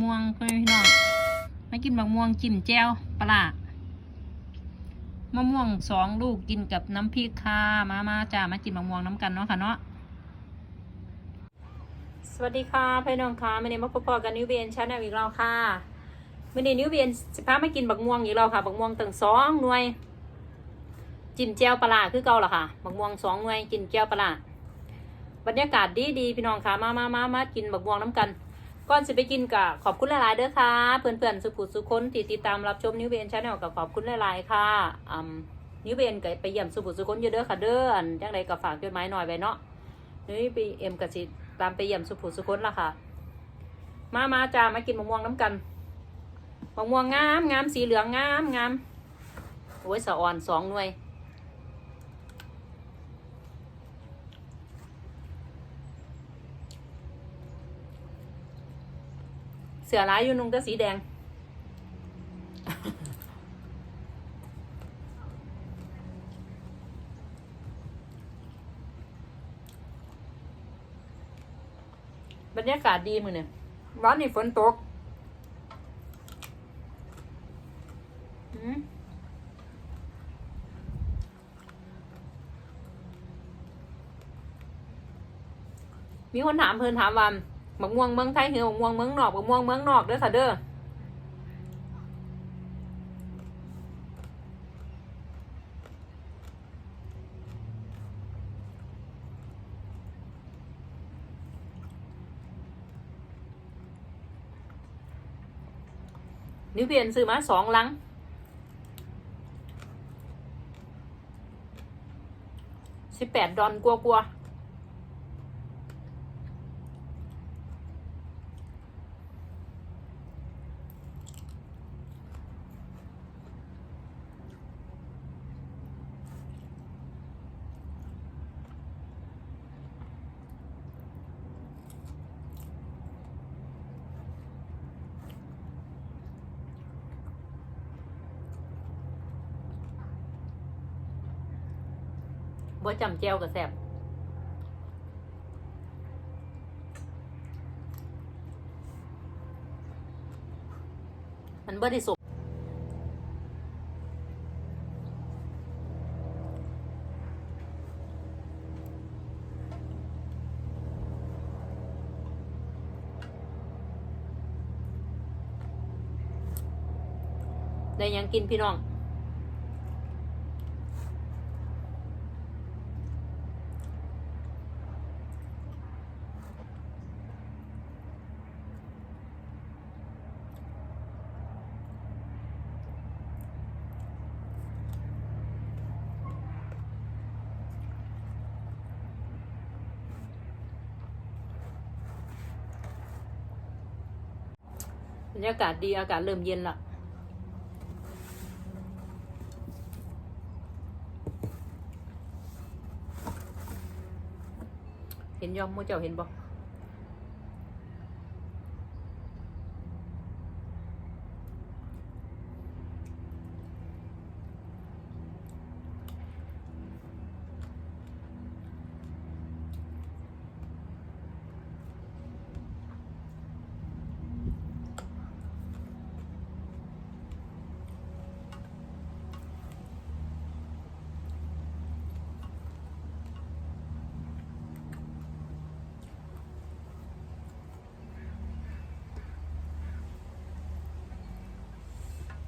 ม่วงเพื่อนพี่น้องมากินบักม่วงจิ้มแจ่วปลามะม่วงสองลูกกินกับน้ำพริกค่ะมามาจ้ามากินบักม่วงน้ำกันเนาะค่ะเนาะสวัสดีค่ะพี่น้องค่ะวันนี้มาพบกันนิวเบียนชาแนลอีกแล้วค่ะวันนี้นิวเบียนสิพามากินบักม่วงอีกแล้วค่ะบักม่วงตั้งสองหน่วย จิ้มแจ่วปลาคือเก่าล่ะค่ะบักม่วงสองหน่วยจิ้มแจ่วปลาบรรยากาศดีดีพี่น้องค่ะมามามามากินบักม่วงน้ำกัน ก่อนสิไปกินกับขอบคุณหลายๆเด้อค่ะ เพื่อนๆสุขุสุคนที่ติดตามรับชมนิวเบนชาแนลกับขอบคุณหลายๆค่ะนิวเบนก็ไปเยี่ยมสุขุสุคนอยู่เด้อค่ะเด้ออันจังใดก็ฝากจดหมายหน่อยไว้เนาะนี่ไปเอ็มกับสิตามไปเยี่ยมสุขุสุคนละค่ะ มามาจ้ามากินมะม่วงน้ำกันมะม่วงงามงามสีเหลืองงามงามโอ้ยสะอ่อนสองหน่วย เสือร้ายอยู่นุ่งแต่สีแดง บรรยากาศดีมือเนี่ยร้านนี้ฝนตกมมีคนถามเพิ่นถามว่า บักม่วงเมืองไทยหรือบักม่วงเมืองนอกบักม่วงเมืองนอกเด้อค่ะเด้อนิวเพียนซื้อมาสองลัง สิบแปดดอนกลัวกลัวๆ บ่จำแจวกับแสบมันบ่ได้สุกได้ยังกินพี่น้อง บรรยากาศดีอากาศเริ่มเย็นละเห็นยอมมูเจ้าเห็นบ่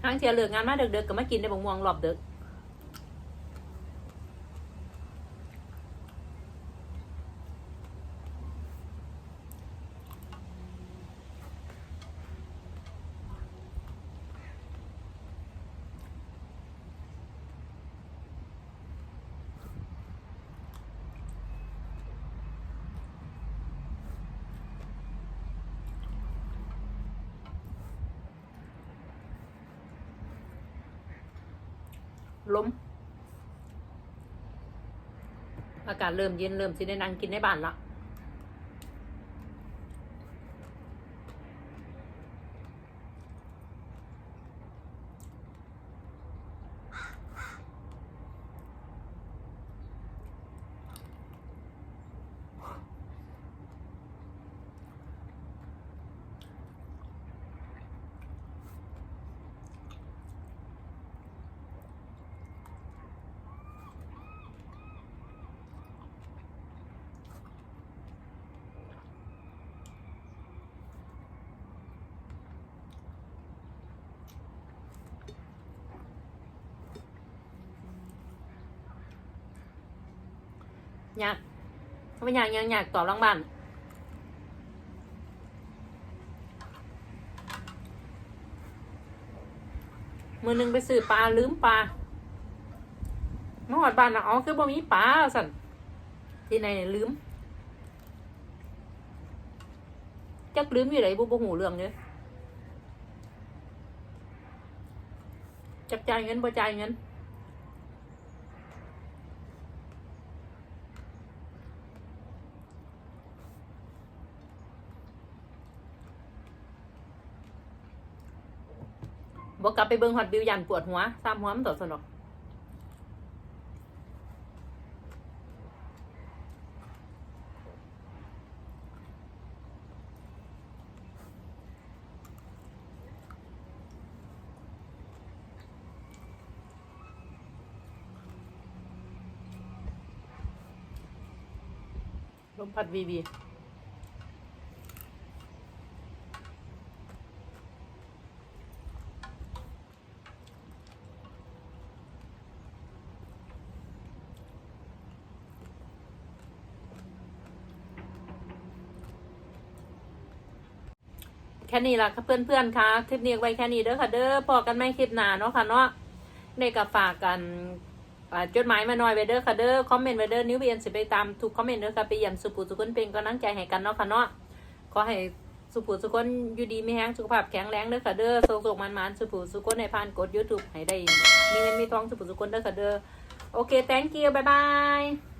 ทางเทียเหลืองงานมาเด็กๆก็มากินในบงม่วงรอบเด็ก ล้ม อากาศเริ่มเย็นเริ่มสิได้นั่งกินในบ้านละ ยากเขาไม่อยากยังอยากตอบหลังบ้านมือหนึ่งไปซื้อปลาลืมปลามาหอดบ้านน่ะอ๋อคือบ่มีปลาสันที่ไหนลืมจักลืมอยู่ไหนบุบหูเรื่องเนี่ยจักจ่ายเงินบ่จ่ายเงิน บอกกลับไปเบิ่งฮอตบิวยันปวดหัวซ้ำหัวมันต่อสนอกลมพัดวีวี แค่นี้ละค่ะเพื่อนๆค่ะคลิปนี้ไว้แค่นี้เด้อค่ะเด้อพอกันไม่คลิปหนาเนาะค่ะเนาะได้กับฝากกันจดหมายมาหน่อยไวเด้อค่ะเด้อคอมเมนต์ไวเด้อนิ้วเบียนสิไปตามทุกคอมเมนต์เด้อค่ะไปเยี่ยมสุปุสุคนเป็นกำลังใจให้กันเนาะค่ะเนาะขอให้สุปุสุคนอยู่ดีมีแห้งสุขภาพแข็งแรงเด้อค่ะเด้อสุขๆมันๆสุปุสุคนในผ่านกด YouTube ให้ได้มีเงินมีทองสุปุสุคนเด้อค่ะเด้อโอเค thank you bye bye